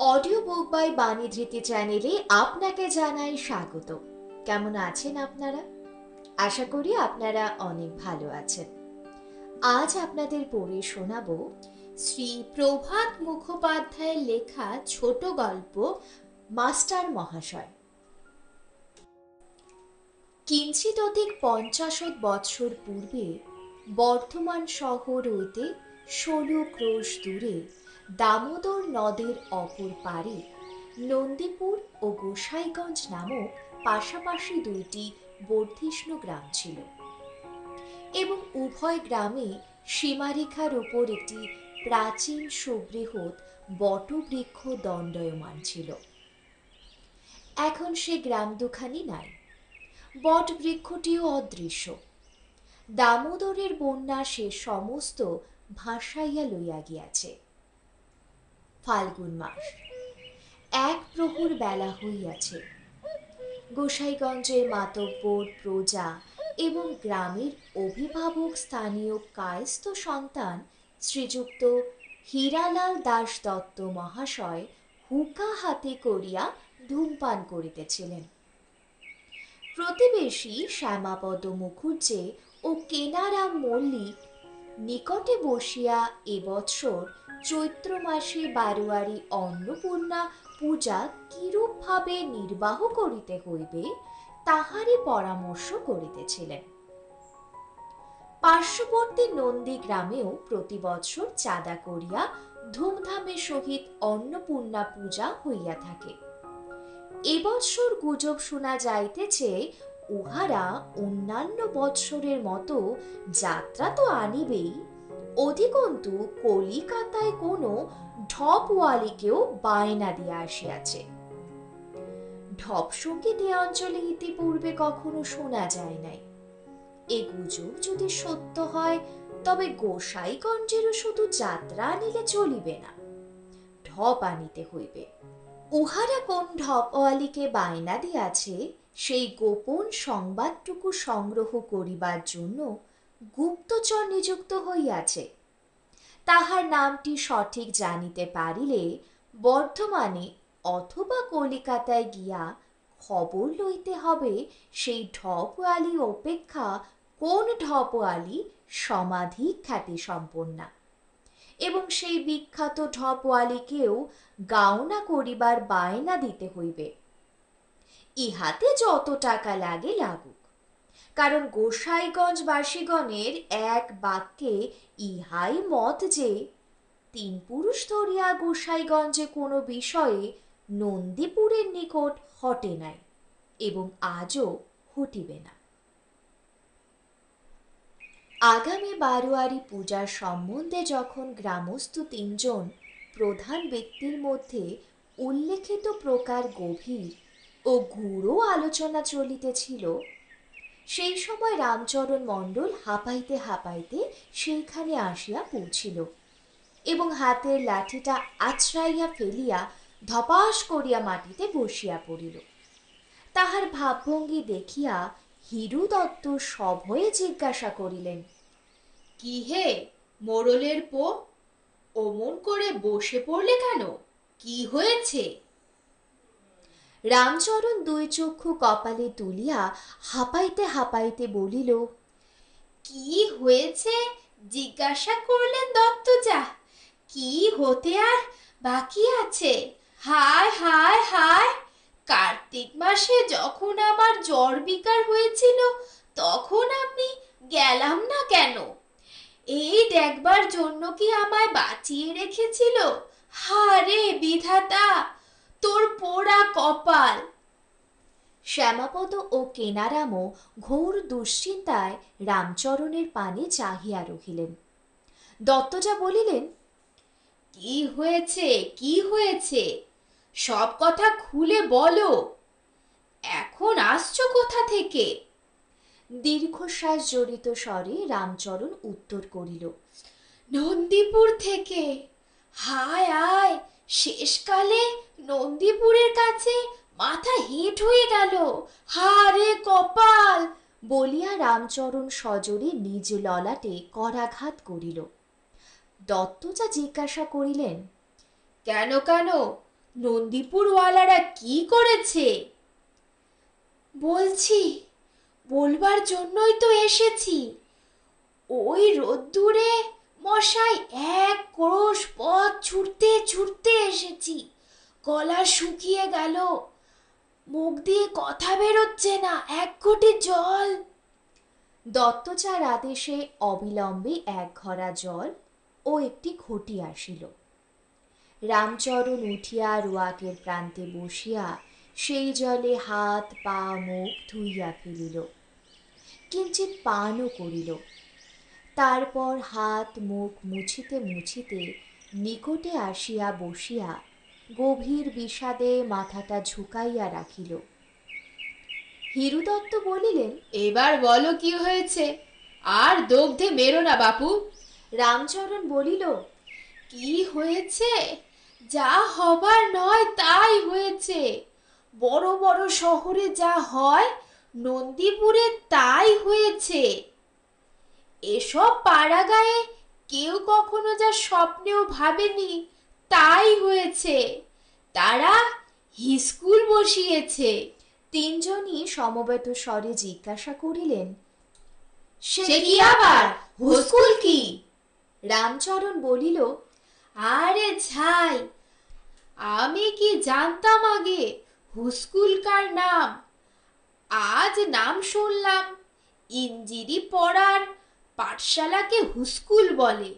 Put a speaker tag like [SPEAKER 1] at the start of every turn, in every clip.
[SPEAKER 1] Audio book by বাণী ধৃতি চ্যানেলে আপনাকে জানাই স্বাগত। কেমন আছেন আপনারা? আশা করি আপনারা অনেক ভালো আছেন। আজ আপনাদের পড়ে শোনাবো শ্রী প্রভাত মুখোপাধ্যায়ের লেখা ছোট গল্প মাস্টার মহাশয়। কিঞ্চিত অধিক পঞ্চাশত বৎসর পূর্বে বর্ধমান শহর হইতে ষোলো ক্রোশ দূরে দামোদর নদের অপর পারে নন্দীপুর ও গোসাইগঞ্জ নামক পাশাপাশি দুইটি বর্ধিষ্ণু গ্রাম ছিল। এবং উভয় গ্রামে সীমারেখার উপর একটি প্রাচীন সুবৃহৎ বটবৃক্ষ দণ্ডয়মান ছিল। এখন সে গ্রাম দুখানি নাই। বটবৃক্ষটিও অদৃশ্য। দামোদরের বন্যা সে সমস্ত ভাসাইয়া লইয়া গিয়াছে। ফাল্গুন মাস। এক প্রহর বেলা হইয়াছে। গোসাইগঞ্জের মাতব্বর প্রজা এবং গ্রামের অভিভাবক স্থানীয় কায়স্থ সন্তান শ্রীযুক্ত হীরালাল দাস দত্ত মহাশয় হুকা হাতে করিয়া ধূমপান করিতেছিলেন। প্রতিবেশী শ্যামাপদ মুখুজ্জে ও কেনারাম মল্লিক নিকটে বসিয়া এবৎসর চৈত্র মাসে বারোয়ারি অন্নপূর্ণা পূজা কিরূপভাবে নির্বাহ করিতে হইবে, তাহারই পরামর্শ করিতেছিলেন। পার্শ্ববর্তী নন্দী গ্রামেও প্রতি বছর চাঁদা করিয়া ধুমধামের সহিত অন্নপূর্ণা পূজা হইয়া থাকে। এবৎসর গুজব শোনা যাইতেছে, উহারা অন্যান্য বৎসরের মতো যাত্রা তো আনিবেই অধিকন্তু কলিকাতায় কোনো ঢপওয়ালিকেও বায়না দিয়া আসিয়াছে। ঢপ সংগীত এ অঞ্চলে ইতিপূর্বে কখনো শোনা যায় নাই। এ গুজব যদি সত্য হয়, তবে গোসাইগঞ্জেরও শুধু যাত্রা আনিলে চলিবে না। ঢপ আনিতে হইবে। উহারা কোন ঢপওয়ালিকে বায়না দিয়াছে, সেই গোপন সংবাদটুকু সংগ্রহ করিবার জন্য গুপ্তচর নিযুক্ত হইয়াছে। তাহার নামটি সঠিক জানিতে পারিলে বর্ধমানে অথবা কলিকাতায় গিয়া খবর লইতে হবে সেই ঢপওয়ালি অপেক্ষা কোন ঢপওয়ালি সমাধি খ্যাতি সম্পন্না এবং সেই বিখ্যাত ঢপওয়ালিকেও গাওনা করিবার বায়না দিতে হইবে। ইহাতে যত টাকা লাগে লাগুক। কারণ গোসাইগঞ্জ বাসীগণের এক বাক্যে ইহাই মত যে, তিন পুরুষ ধরিয়া গোসাইগঞ্জে কোনো বিষয়ে নন্দীপুরের নিকট হটে নাই এবং আজও হটিবে না। আগামী বারোয়ারি পূজার সম্বন্ধে যখন গ্রামস্থ তিনজন প্রধান ব্যক্তির মধ্যে উল্লেখিত প্রকার গভীর ও গূঢ় আলোচনা চলিতেছিল সেই সময় রামচরণ মণ্ডল হাঁপাইতে হাঁপাইতে সেইখানে আসিয়া পৌঁছিল এবং হাতের লাঠিটা আছড়াইয়া ফেলিয়া ধপাস করিয়া মাটিতে বসিয়া পড়িল। তাহার ভাবভঙ্গি দেখিয়া হিরু দত্ত সভয়ে জিজ্ঞাসা করিলেন,
[SPEAKER 2] কি হে মোড়লের পো? অমন করে বসে পড়লে কেন? কি হয়েছে?
[SPEAKER 1] রামচরণ দুই চক্ষু কপালে তুলিয়া হাঁপাইতে হাঁপাইতে বলিল,
[SPEAKER 2] কি হয়েছে? জিজ্ঞাসা করলেন দত্তজা। কি হতে আর বাকি আছে? হায় হায় হায়! কার্তিক মাসে যখন আমার জ্বর বিকার হয়েছিল, তখন আমি গেলাম না কেন? এই দেখবার জন্য কি আমায় বাঁচিয়ে রেখেছিল? হারে বিধাতা! তোর পোড়া কপাল।
[SPEAKER 1] শ্যামাপদ ও কেনারামও ঘোর দুশ্চিন্তায় রামচরণের পানে চাহিয়া রহিলেন। দত্তজা বলিলেন,
[SPEAKER 2] কি হয়েছে? কি হয়েছে? সব কথা খুলে বলো। এখন আসছো কোথা থেকে?
[SPEAKER 1] দীর্ঘশ্বাস জড়িত স্বরে রামচরণ উত্তর করিল,
[SPEAKER 2] নন্দীপুর থেকে। হায় আয় শেষকালে নন্দীপুরের কাছে মাথা হেঁট হয়ে গেল। হারে কপাল!
[SPEAKER 1] বলিয়া রামচরণ সজোরে নিজ ললাটে করাঘাত করিল। দত্তজা জিজ্ঞাসা করিলেন,
[SPEAKER 2] কেন কেন? নন্দীপুরওয়ালারা কি করেছে? বলছি, বলবার জন্যই তো এসেছি। ওই রোদ্দুরে মশাই এক ক্রোশ পথ ছুটতে ছুটতে এসেছি। গলা শুকিয়ে গেল। মুখ দিয়ে কথা বেরোচ্ছে না, এক ঘটি জল।
[SPEAKER 1] দত্তচার আদেশে অবিলম্বে এক ঘরা জল ও একটি ঘটি আসিল। রামচরণ উঠিয়া রোয়াকের প্রান্তে বসিয়া সেই জলে হাত, পা, মুখ ধুইয়া ফেলিল। কিঞ্চিত পানও করিল। তারপর হাত মুখ মুছিতে মুছিতে নিকটে আসিয়া বসিয়া গভীর বিষাদে মাথাটা ঝুঁকাইয়া রাখিল। হিরুদত্ত বলিলেন
[SPEAKER 2] এবার বলো কি হয়েছে? আর দগ্ধে মেরো না বাপু।
[SPEAKER 1] রামচরণ বলিল
[SPEAKER 2] কি হয়েছে? যা হবার নয় তাই হয়েছে। বড় বড় শহরে যা হয় নন্দীপুরে তাই হয়েছে। এসব পাড়াগায়ে কেউ কখনো যা স্বপ্নেও ভাবেনি, তাই হয়েছে। তারা হিস্কুল বসিয়েছে।
[SPEAKER 1] তিনজনই সমবেত স্বরে জিজ্ঞাসা করিলেন,
[SPEAKER 2] সে কি আবার? কি?
[SPEAKER 1] রামচরণ বলিল,
[SPEAKER 2] আরে ছাই, আমি কি জানতাম আগে হুস্কুলকার নাম? আজ নাম শুনলাম, ইঞ্জিরি পড়ার পাঠশালাকে হুস্কুল বলে।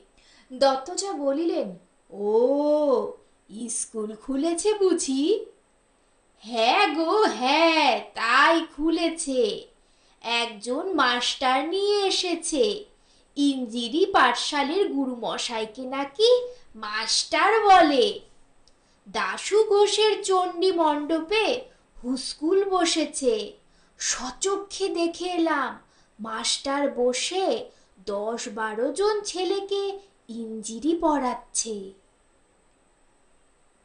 [SPEAKER 1] দত্তজা বলিলেন,
[SPEAKER 2] ও স্কুল খুলেছে বুঝি? হ্যাঁ গো হ্যাঁ তাই খুলেছে। একজন মাস্টার নিয়ে এসেছে। ইঞ্জিরি পাঠশালের গুরুমশাইকে নাকি মাস্টার বলে। দাশু ঘোষের চণ্ডী মণ্ডপে হুস্কুল বসেছে। সচক্ষে দেখে এলাম, মাস্টার বসে দশ বারো জন ছেলেকে ইঞ্জিরি পড়াচ্ছে।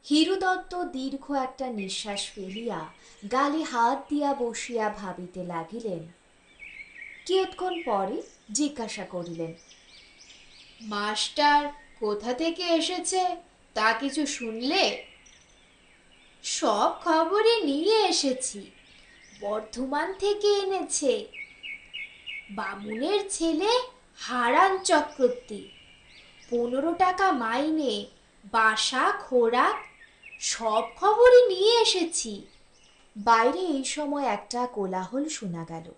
[SPEAKER 1] হিরুদত্ত দীর্ঘ একটা নিঃশ্বাস ফেলিয়া গালে হাত দিয়া বসিয়া ভাবিতে লাগিলেন। কিয়ৎক্ষণ পরে জিজ্ঞাসা করিলেন,
[SPEAKER 2] মাস্টার কোথা থেকে এসেছে? তা কিছু শুনলে? সব খবরই নিয়ে এসেছি। বর্ধমান থেকে এনেছে। বামুনের ছেলে হারান চক্রবর্তী। পনেরো টাকা মাইনে, বাসা, খোরাক, সব খবরই নিয়ে এসেছি।
[SPEAKER 1] বাইরে এই সময় একটা কোলাহল শোনা গেল।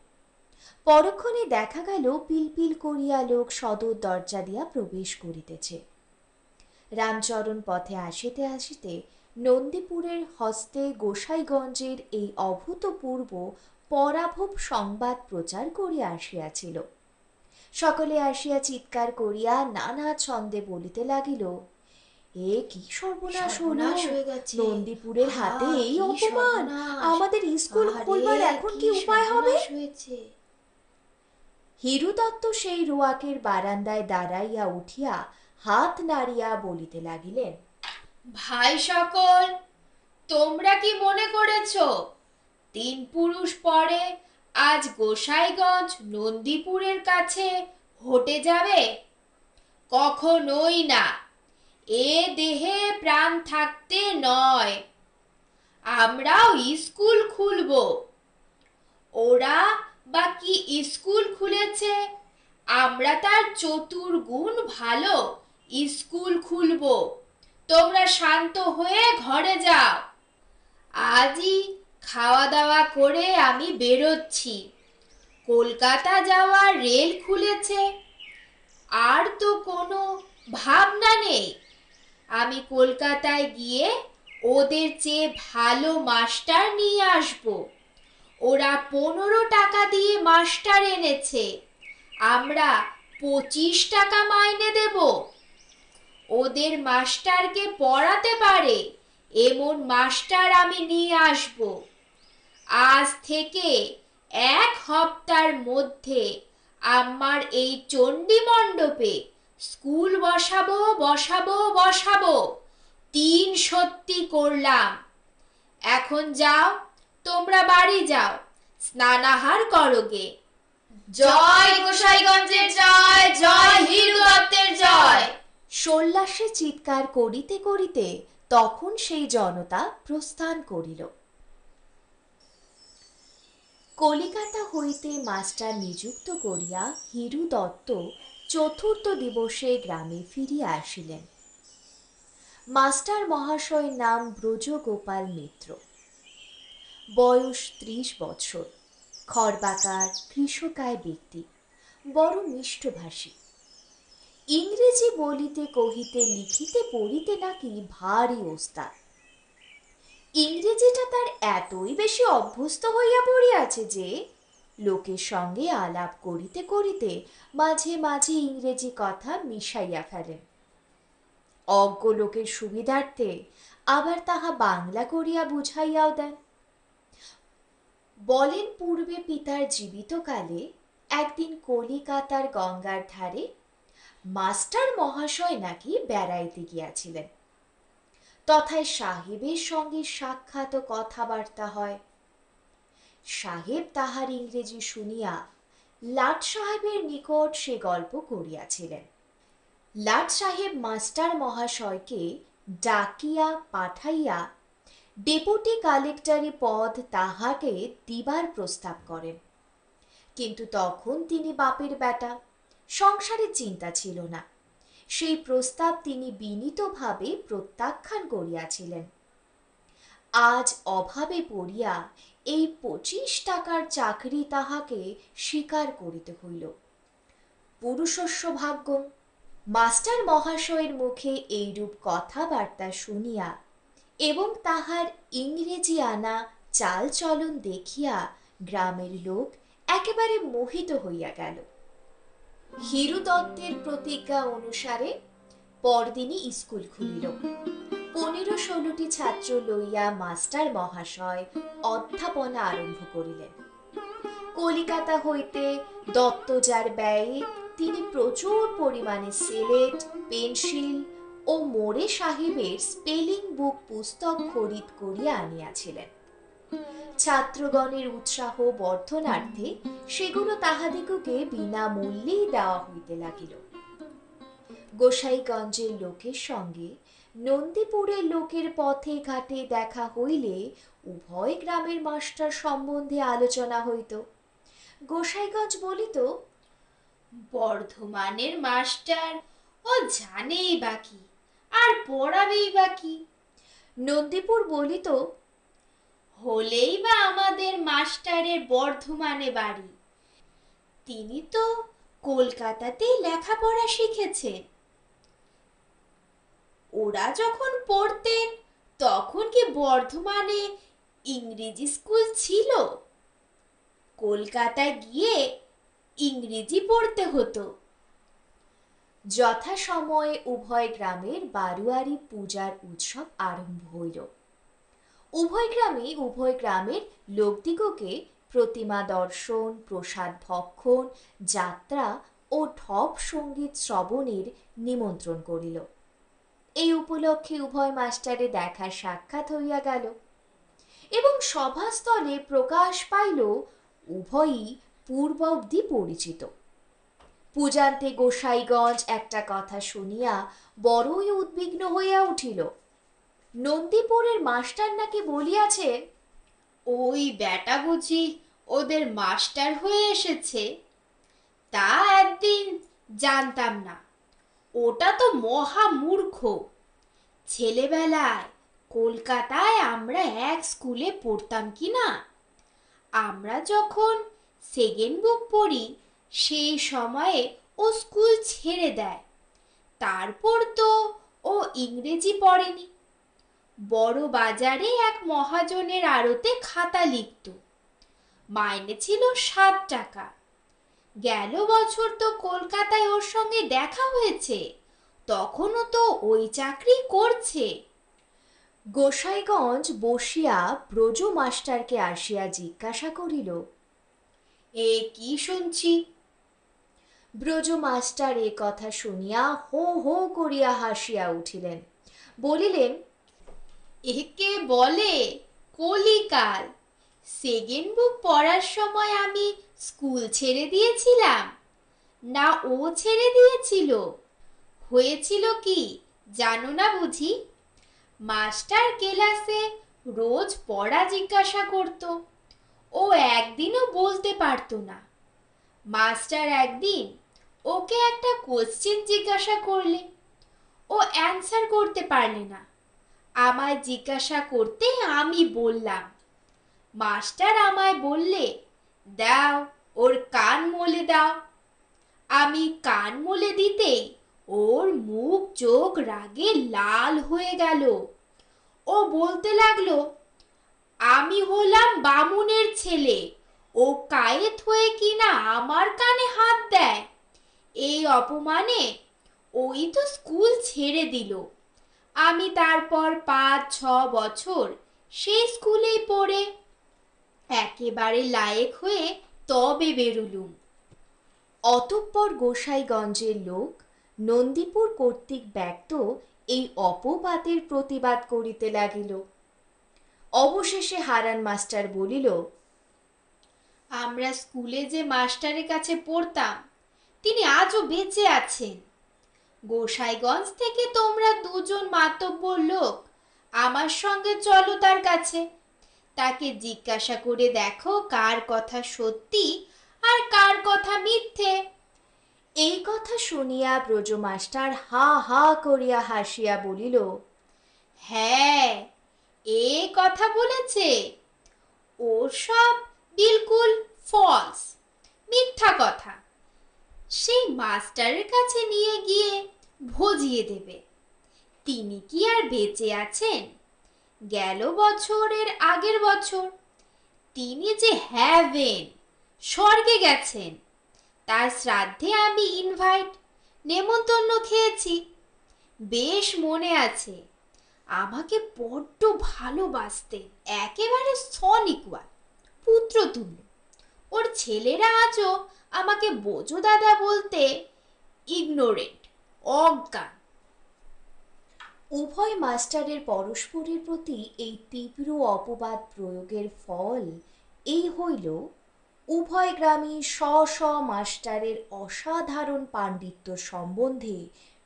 [SPEAKER 1] পরক্ষণে দেখা গেল পিলপিল করিয়া লোক সদর দরজা দিয়া প্রবেশ করিতেছে। রামচরণ পথে আসিতে আসিতে নন্দীপুরের হস্তে গোসাইগঞ্জের এই অভূতপূর্ব পরাভব সংবাদ প্রচার করিয়া আসিয়াছিল। সকলে আসিয়া চিৎকার করিয়া নানা ছন্দে বলিতে লাগিল এ কি সর্বনাশ হলো?
[SPEAKER 2] সর্বনাশ হয়ে গেছে।
[SPEAKER 1] নন্দীপুরের হাতে এই অপমান। আমাদের স্কুল খোলবার এখন কি উপায় হবে?
[SPEAKER 2] হয়েছে।
[SPEAKER 1] হিরু দত্ত সেই রোয়াকের বারান্দায় দাঁড়াইয়া উঠিয়া হাত নাড়িয়া বলিতে লাগিলেন
[SPEAKER 2] ভাই সকল তোমরা কি মনে করেছ তিন পুরুষ পরে আজ গোসাইগঞ্জ নন্দীপুরের কাছে হটে যাবে? কখনোই না। এ দেহে প্রাণ থাকতে নয়। আমরাও স্কুল খুলব। ওরা বা কি স্কুল খুলেছে? আমরা তার চতুর্গুণ ভালো স্কুল খুলব। তোমরা শান্ত হয়ে ঘরে যাও। আজই খাওয়া দাওয়া করে আমি বেরোচ্ছি। কলকাতা যাওয়ার রেল খুলেছে। আর তো কোনো ভাবনা নেই। আমি কলকাতায় গিয়ে ওদের চেয়ে ভালো মাস্টার নিয়ে আসব। ওরা পনেরো টাকা দিয়ে মাস্টার এনেছে। আমরা পঁচিশ টাকা মাইনে দেবো। ওদের মাস্টারকে পড়াতে পারে। এমন মাস্টার আমি নিয়ে আসব। আজ থেকে এক হপ্তার মধ্যে আমার এই চণ্ডী মণ্ডপে স্কুল বসাবো বসাবো বসাবো। তিন সত্যি করলাম। এখন যাও তোমরা বাড়ি যাও। স্নানাহার করোগে জয় গোসাইগঞ্জের জয় জয় হিরু দত্তের জয়।
[SPEAKER 1] সোল্লাসে চিৎকার করিতে করিতে তখন সেই জনতা প্রস্থান করিল। কলিকাতা হইতে মাস্টার নিযুক্ত করিয়া হিরু দত্ত চতুর্থ দিবসে গ্রামে ফিরিয়া আসিলেন। মাস্টার মহাশয়ের নাম ব্রজগোপাল মিত্র। বয়স ত্রিশ বৎসর খড়বাকার কৃষকায় ব্যক্তি, বড় মিষ্টভাষী। ইংরেজি বলিতে কহিতে, লিখিতে, পড়িতে নাকি ভারী ওস্তাদ। ইংরেজিটা তার এতই বেশি অভ্যস্ত হইয়া পড়িয়াছে যে, লোকের সঙ্গে আলাপ করিতে করিতে মাঝে মাঝে ইংরেজি কথা মিশাইয়া ফেলেন অজ্ঞ লোকের সুবিধার্থে আবার তাহা বাংলা করিয়া বুঝাইয়াও দেন। বলেন পূর্বে পিতার জীবিতকালে একদিন কলিকাতার গঙ্গার ধারে মাস্টার মহাশয় নাকি বেড়াইতে গিয়াছিলেন। তথায় সাহেবের সঙ্গে সাক্ষাৎ কথাবার্তা হয়। সাহেব তাহার ইংরেজি শুনিয়া লাট সাহেবের নিকট সে গল্প করিয়াছিলেন। লাট সাহেব মাস্টার মহাশয়কে ডাকিয়া পাঠাইয়া ডেপুটি কালেক্টরি পদ তাহাকে দিবার প্রস্তাব করেন। কিন্তু তখন তিনি বাপের বেটা সংসারের চিন্তা ছিল না। সেই প্রস্তাব তিনি বিনীতভাবে প্রত্যাখ্যান করিয়াছিলেন। আজ অভাবে পড়িয়া এই পঁচিশ টাকার চাকরি তাহাকে স্বীকার করিতে হইল। পুরুষস্য ভাগ্য মাস্টার মহাশয়ের মুখে এইরূপ কথাবার্তা শুনিয়া এবং তাহার ইংরেজি আনা চালচলন দেখিয়া গ্রামের লোক একেবারে মোহিত হইয়া গেল। হিরু দত্তের প্রতিজ্ঞা অনুসারে পরদিনই স্কুল খুলিল। পনেরো ষোলোটি ছাত্র লইয়া মাস্টার মহাশয় অধ্যাপনা আরম্ভ করিলেন। কলিকাতা হইতে দত্তজার ব্যয়ে তিনি প্রচুর পরিমাণে সিলেট, পেন্সিল ও মোড়ে সাহেবের স্পেলিং বুক পুস্তক খরিদ করিয়া আনিয়াছিলেন। ছাত্রগণের উৎসাহ বর্ধনার্থে সেগুলো তাহাদিগকে বিনামূল্যেই দেওয়া হইতে লাগিল। গোসাইগঞ্জের লোকের সঙ্গে নন্দীপুরের লোকের পথে ঘাটে দেখা হইলে উভয় গ্রামের মাস্টার সম্বন্ধে আলোচনা হইত। গোসাইগঞ্জ বলিত,
[SPEAKER 2] বর্ধমানের মাস্টার ও জানেই বাকি আর পড়াবেই বাকি
[SPEAKER 1] নন্দীপুর বলিত
[SPEAKER 2] হলেই বা আমাদের মাস্টারের বর্ধমানে বাড়ি। তিনি তো কলকাতাতেই লেখাপড়া শিখেছেন। ওরা যখন পড়তেন, তখন কি বর্ধমানে ইংরেজি স্কুল ছিল? কলকাতায় গিয়ে ইংরেজি পড়তে হতো।
[SPEAKER 1] যথাসময়ে উভয় গ্রামের বারুয়ারি পূজার উৎসব আরম্ভ হইল। উভয় গ্রামে উভয় গ্রামের লোকদিগকে প্রতিমা দর্শন, প্রসাদ ভক্ষণ, যাত্রা ও ঢপ সংগীত শ্রবণের নিমন্ত্রণ করিল। এই উপলক্ষে উভয় মাস্টারে দেখা সাক্ষাৎ হইয়া গেল। এবং সভাস্থলে প্রকাশ পাইল, উভয়ই পূর্ব অবধি পরিচিত। পূজান্তে গোসাইগঞ্জ একটা কথা শুনিয়া বড়ই উদ্বিগ্ন হইয়া উঠিল। নন্দীপুরের মাস্টার নাকি বলিয়াছে,
[SPEAKER 2] ওই বেটা বুঝি ওদের মাস্টার হয়ে এসেছে। তা একদিন জানতাম না। ওটা তো মহা মূর্খ। ছেলেবেলায় কলকাতায় আমরা এক স্কুলে পড়তাম কি না? আমরা যখন সেকেন্ড বুক পড়ি, সেই সময়ে ও স্কুল ছেড়ে দেয়। তারপর তো ও ইংরেজি পড়েনি। বড় বাজারে এক মহাজনের আড়তে খাতা লিখত। মাইনে ছিল সাত টাকা। গেল বছর তো কলকাতায় ওর সঙ্গে দেখা হয়েছে, তখনও তো ওই চাকরি করছে।
[SPEAKER 1] গোসাইগঞ্জ বসিয়া ব্রজ মাস্টারকে আসিয়া জিজ্ঞাসা করিল,
[SPEAKER 2] এ কি শুনছি?
[SPEAKER 1] ব্রজ মাস্টার এ কথা শুনিয়া হো হো করিয়া হাসিয়া উঠিলেন। বলিলেন
[SPEAKER 2] একে বলে কলিকাল। সেকেন্ড বুক পড়ার সময় আমি স্কুল ছেড়ে দিয়েছিলাম। না ও ছেড়ে দিয়েছিল। হয়েছিল কি জানো না বুঝি? মাস্টার ক্লাসে রোজ পড়া জিজ্ঞাসা করত। ও একদিনও বলতে পারতো না। মাস্টার একদিন ওকে একটা কোশ্চেন জিজ্ঞাসা করলে। ও অ্যান্সার করতে পারলে না। আমায় জিজ্ঞাসা করতে আমি বললাম। মাস্টার আমায় বললে, দাও, ওর কান মলে দাও। আমি কান মলে দিতেই ওর মুখ চোখ রাগে লাল হয়ে গেল। ও বলতে লাগল, আমি হলাম বামুনের ছেলে, ও কায়েত হয়ে কিনা আমার কানে হাত দেয়? এই অপমানে ওই তো স্কুল ছেড়ে দিল। আমি তারপর পাঁচ, ছ বছর সেই স্কুলেই পড়ে একেবারে লায়েক হয়ে তবে বেরুলুম।
[SPEAKER 1] অতঃপর গোসাইগঞ্জের লোক নন্দীপুর কর্তৃক ব্যক্ত এই অপবাদের প্রতিবাদ করিতে লাগিল। অবশেষে হারান মাস্টার বলিল,
[SPEAKER 2] আমরা স্কুলে যে মাস্টারের কাছে পড়তাম, তিনি আজও বেঁচে আছেন। গোসাইগঞ্জ থেকে তোমরা দুজন মাতব্বর লোক আমার সঙ্গে চলো তার কাছে। তাকে জিজ্ঞাসা করে দেখো কার কথা সত্যি আর কার কথা মিথ্যে।
[SPEAKER 1] এই কথা শুনিয়া ব্রজ মাস্টার হা হা করিয়া হাসিয়া বলিল
[SPEAKER 2] হ্যাঁ এ কথা বলেছে। ও সব বিলকুল ফলস, মিথ্যা কথা। সেই মাস্টারের কাছে নিয়ে গিয়ে ভজিয়ে দেবে। তিনি কি আর বেঁচে আছেন? গেল বছরের আগের বছর। তিনি যে হ্যাভেন, স্বর্গে গেছেন। তার শ্রাদ্ধে আমি ইনভাইট নেমন্তন্ন খেয়েছি। বেশ মনে আছে, আমাকে বড্ড ভালোবাসতেন, একেবারে সনিকুয়াল পুত্রতুল্য ওর ছেলেরা আজও আমাকে বোঝো দাদা বলতে ইগনোরেন্ট অজ্ঞান।
[SPEAKER 1] উভয় মাস্টারের পরস্পরের প্রতি এই তীব্র অপবাদ প্রয়োগের ফল এই হইল উভয় গ্রামে স্ব স্ব মাস্টারের অসাধারণ পাণ্ডিত্য সম্বন্ধে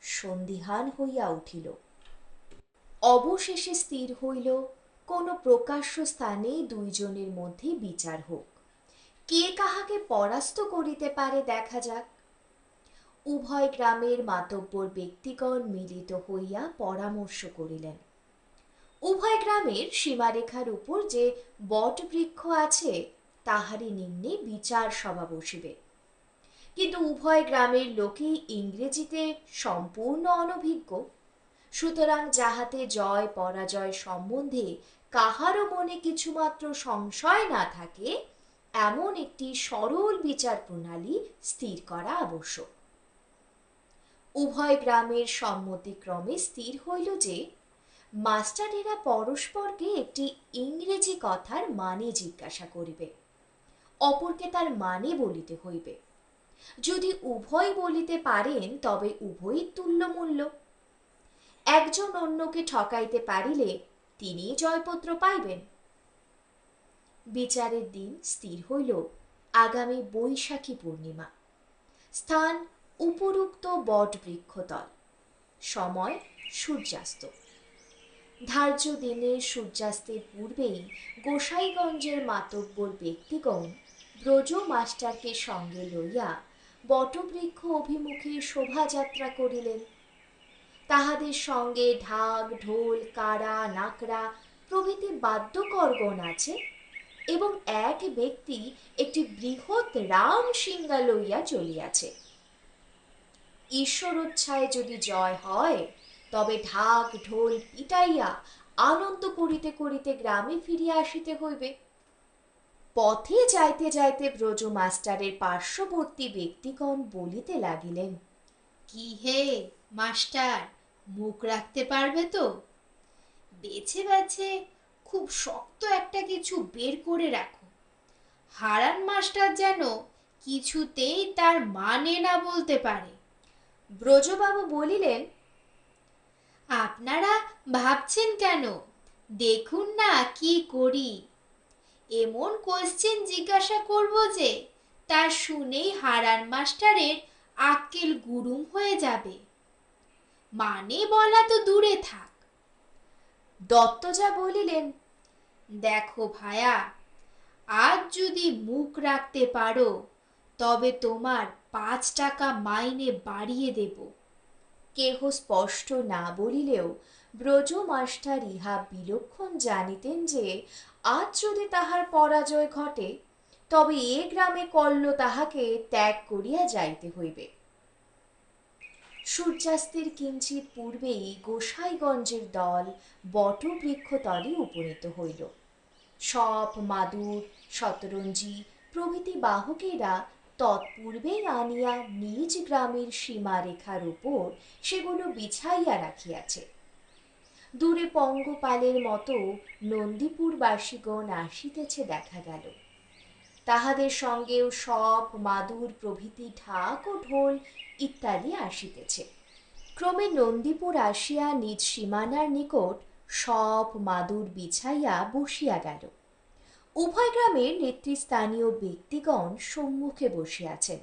[SPEAKER 1] সন্দিহান হইয়া উঠিল। অবশেষে স্থির হইল, কোনো প্রকাশ্য স্থানে দুইজনের মধ্যে বিচার হোক। কে কাহাকে পরাস্ত করিতে পারে দেখা যাক। উভয় গ্রামের মাতব্বর ব্যক্তিগণ মিলিত হইয়া পরামর্শ করিলেন। উভয় গ্রামের সীমারেখার উপর যে বটবৃক্ষ আছে, তাহারই নিম্নে বিচার সভা বসিবে। কিন্তু উভয় গ্রামের লোকই ইংরেজিতে সম্পূর্ণ অনভিজ্ঞ। সুতরাং যাহাতে জয় পরাজয় সম্বন্ধে কাহারও মনে কিছুমাত্র সংশয় না থাকে এমন একটি সরল বিচার প্রণালী স্থির করা আবশ্যক। উভয় গ্রামের সম্মতিক্রমে স্থির হইল যে, মাস্টারেরা পরস্পরকে একটি ইংরেজি কথার মানে জিজ্ঞাসা করিবে, অপরকে তার মানে বলিতে হইবে। যদি উভয় বলিতে পারেন, তবে উভয়ই তুল্যমূল্য। একজন অন্যকে ঠকাইতে পারিলে তিনি জয়পত্র পাইবেন। বিচারের দিন স্থির হইল। আগামী বৈশাখী পূর্ণিমা। স্থান উপরুক্ত বটবৃক্ষতল সময় সূর্যাস্ত। ধার্য দিনে সূর্যাস্তের পূর্বেই গোসাইগঞ্জের মাতব্বর ব্যক্তিগণ ব্রজ মাস্টারকে সঙ্গে লইয়া বটবৃক্ষ অভিমুখে শোভাযাত্রা করিলেন। তাহাদের সঙ্গে ঢাক, ঢোল, কাড়া, নাকড়া প্রভৃতি বাদ্যকরগণ আছে। এবং এক ব্যক্তি একটি বৃহৎ রাম সিংহা লইয়া চলিয়াছে। ঈশ্বরোচ্ছায় যদি জয় হয়, তবে ঢাক ঢোল পিটাইয়া আনন্দ করিতে করিতে গ্রামে ফিরিয়া আসিতে হইবে। পথে যাইতে যাইতে ব্রজ মাস্টারের পার্শ্ববর্তী ব্যক্তিগণ বলিতে লাগিলেন,
[SPEAKER 2] কি হে মাস্টার, মুখ রাখতে পারবে তো? বেছে বেছে খুব শক্ত একটা কিছু বের করে রাখো। হারান মাস্টার যেন কিছুতেই তার মানে না বলতে পারে।
[SPEAKER 1] ব্রজবাবু বলিলেন,
[SPEAKER 2] আপনারা ভাবছেন কেন? দেখুন না কি করি। এমন কোশ্চেন জিজ্ঞাসা করব যে, তা শুনেই হারান মাস্টারের আক্কেল গুরুম হয়ে যাবে। মানে বলা তো দূরে থাক।
[SPEAKER 1] দত্তজা বলিলেন
[SPEAKER 2] দেখো ভায়া, আজ যদি মুখ রাখতে পারো, তবে তোমার পাঁচ টাকা মাইনে বাড়িয়ে দেব।
[SPEAKER 1] কেহ স্পষ্ট না বলিলেও ব্রজ মাস্টার ইহা বিলক্ষণ জানিতেন যে, আজ যদি তাহার পরাজয় ঘটে, তবে এ গ্রামে কল্ল তাহাকে ত্যাগ করিয়া যাইতে হইবে। সূর্যাস্তের কিঞ্চিত পূর্বেই গোসাইগঞ্জের দল বটবৃক্ষতলে উপনীত হইল। সব মাদুর, শতরঞ্জি প্রভৃতি বাহকেরা তৎপূর্বেই আনিয়া নিজ গ্রামের সীমারেখার উপর সেগুলো বিছাইয়া রাখিয়াছে। দূরে পঙ্গপালের মতো নন্দীপুরবাসীগণ আসিতেছে দেখা গেল। তাহাদের সঙ্গেও সব মাদুর, প্রভৃতি, ঢাক ও ঢোল ইত্যাদি আসিতেছে। ক্রমে নন্দীপুর আসিয়া নিজ সীমানার নিকট সব মাদুর বিছাইয়া বসিয়া গেল। উভয় গ্রামের নেতৃস্থানীয় ব্যক্তিগণ সম্মুখে বসিয়াছেন।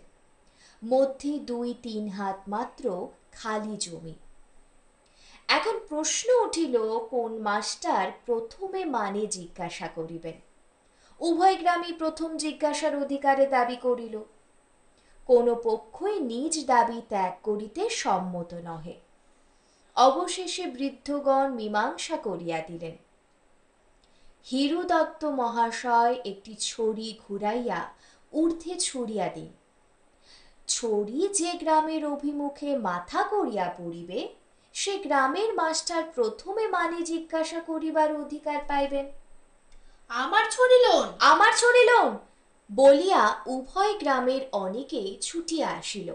[SPEAKER 1] মধ্যে দুই তিন হাত মাত্র খালি জমি। এখন প্রশ্ন উঠিল, কোন মাস্টার প্রথমে মানে জিজ্ঞাসা করিবেন? উভয় গ্রামই প্রথম জিজ্ঞাসার অধিকারে দাবি করিল। কোন পক্ষই নিজ দাবি ত্যাগ করিতে সম্মত নহে। অবশেষে বৃদ্ধগণ মীমাংসা করিয়া দিলেন। হিরু দত্ত মহাশয় একটি ছড়ি ঘুরাইয়া ঊর্ধ্বে ছুড়িয়া দিন। ছড়ি যে গ্রামের অভিমুখে মাথা করিয়া পড়িবে সে গ্রামের মাস্টার প্রথমে মানে জিজ্ঞাসা করিবার অধিকার পাইবেন।
[SPEAKER 2] আমার ছড়িলন
[SPEAKER 1] আমার ছড়িলন বলিয়া উভয় গ্রামের অনেকেই ছুটিয়া আসিল।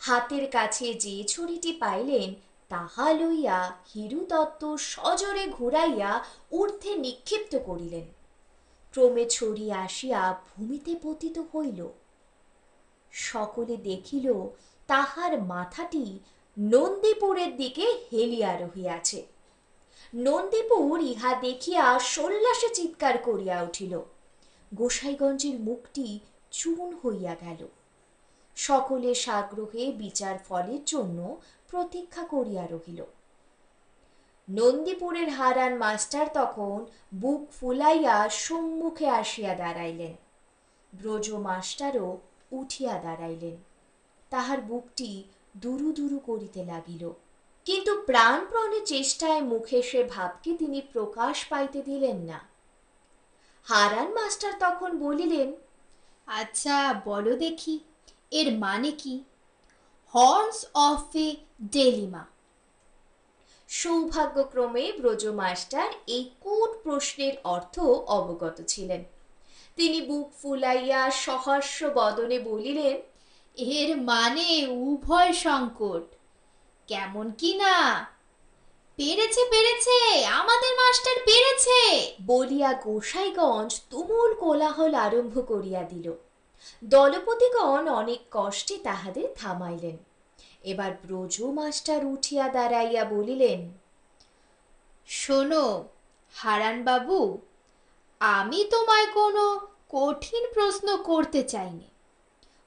[SPEAKER 1] হাতের কাছে যে ছড়িটি পাইলেন তাহা লইয়া হিরু দত্ত সজোরে ঘুরাইয়া ঊর্ধ্বে নিক্ষিপ্ত করিলেন। ক্রমে ছড়ি আসিয়া ভূমিতে পতিত হইল। সকলে দেখিল, তাহার মাথাটি নন্দীপুরের দিকে হেলিয়া রহিয়াছে। নন্দীপুর ইহা দেখিয়া সল্লাসে চিৎকার করিয়া উঠিল। গোসাইগঞ্জের মুখটি চূন হইয়া গেল। সকলে সাগ্রহে বিচার ফলের জন্য প্রতীক্ষা করিয়া রহিল। নন্দীপুরের হারান মাস্টার তখন বুক ফুলাইয়া সম্মুখে আসিয়া দাঁড়াইলেন। ব্রজ মাস্টারও উঠিয়া দাঁড়াইলেন। তাহার বুকটি দুরু দুরু করিতে লাগিল। কিন্তু প্রাণপ্রণে চেষ্টায় মুখে সে ভাবকে তিনি প্রকাশ পাইতে দিলেন না। হারান মাস্টার তখন বলিলেন
[SPEAKER 2] আচ্ছা বলো দেখি, এর মানে কি? হর্নস অফ এ ডেলিমা
[SPEAKER 1] সৌভাগ্যক্রমে ব্রজ মাস্টার এই কোট প্রশ্নের অর্থ অবগত ছিলেন? তিনি বুক ফুলাইয়া সহস্য বদনে বলিলেন,
[SPEAKER 2] এর মানে উভয় সংকট। কেমন কি না? পেরেছে পেরেছে, আমাদের মাস্টার পেরেছে,
[SPEAKER 1] বলিয়া গোসাইগঞ্জ তুমুল কোলাহল আরম্ভ করিয়া দিল। দলপতিগণ অনেক কষ্টে তাহাদের থামাইলেন। এবার ব্রজ মাস্টার উঠিয়া দাঁড়াইয়া বলিলেন,
[SPEAKER 2] শোনো হারান বাবু আমি তোমায় কোনো কঠিন প্রশ্ন করতে চাইনি,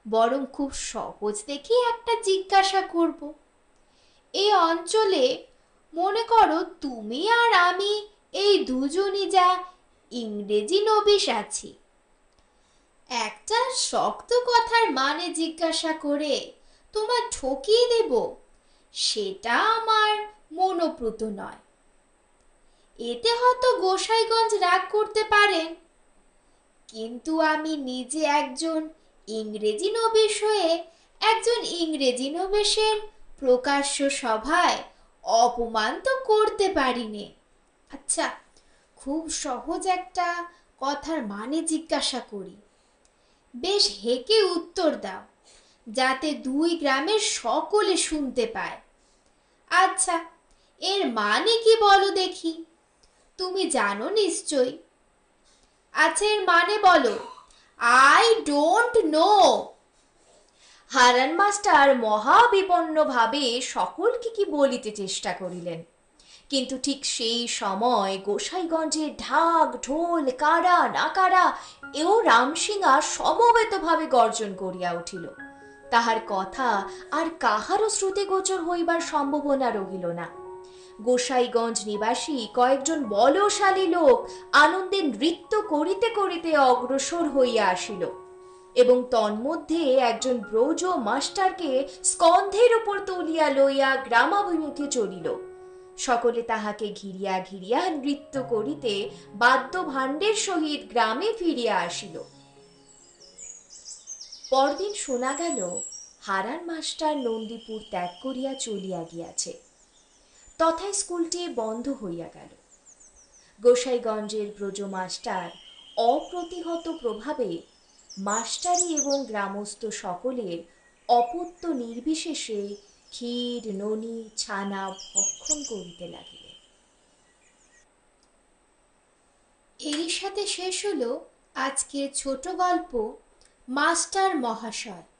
[SPEAKER 2] বরং খুব সহজ দেখে একটা জিজ্ঞাসা করব। এই অঞ্চলে মনে করো তুমি আর আমি এই দুজনই যা ইংরেজি নবিশ আছি। একটা শক্ত কথার মানে জিজ্ঞাসা করে তোমার ঠকিয়ে দেব, সেটা আমার মনোপ্রুত নয়। এতে হয়তো গোসাইগঞ্জ রাগ করতে পারেন কিন্তু আমি নিজে একজন ইংরেজি নবিশ হয়ে একজন ইংরেজি নবেশের প্রকাশ্য সভায় অপমান তো করতে পারিনি। আচ্ছা খুব সহজ একটা কথার মানে জিজ্ঞাসা করি। বেশ হেকে উত্তর দাও। যাতে দুই গ্রামের সকলে শুনতে পায়। আচ্ছা এর মানে কি বলো দেখি? তুমি জানো নিশ্চয় আচ্ছা এর মানে বলো। I don't know
[SPEAKER 1] Haran master মহাবিপন্নভাবে সকলকে কি বলিতে চেষ্টা করিলেন? কিন্তু ঠিক সেই সময় গোসাইগঞ্জে ঢাক, ঢোল কাড়া নাকাড়া এও রামসিংহা সমবেতভাবে গর্জন করিয়া উঠিল। তাহার কথা আর কাহারও শ্রুতিগোচর হইবার সম্ভাবনা রহিল না। গোসাইগঞ্জ নিবাসী কয়েকজন বলশালী লোক আনন্দে নৃত্য করিতে করিতে অগ্রসর হইয়া আসিল এবং তন্মধ্যে একজন ব্রজ মাস্টারকে স্কন্ধের উপর তুলিয়া লইয়া গ্রামাভিমুখে চলিল। সকলে তাহাকে ঘিরিয়া ঘিরিয়া নৃত্য করিতে বাদ্য ভাণ্ডের সহিত গ্রামে ফিরিয়া আসিল। পরদিন শোনা গেল, হারান মাস্টার নন্দীপুর ত্যাগ করিয়া চলিয়া গিয়াছে। তথায় স্কুলটি বন্ধ হইয়া গেল। গোসাইগঞ্জের ব্রজ মাস্টার অপ্রতিহত প্রভাবে মাস্টারি এবং গ্রামস্থ সকলের অপত্য নির্বিশেষে ক্ষীর, ননি, ছানা ভক্ষণ করিতে লাগিলেন।
[SPEAKER 2] এরই সাথে শেষ হলো আজকের ছোট গল্প মাস্টার মহাশয়।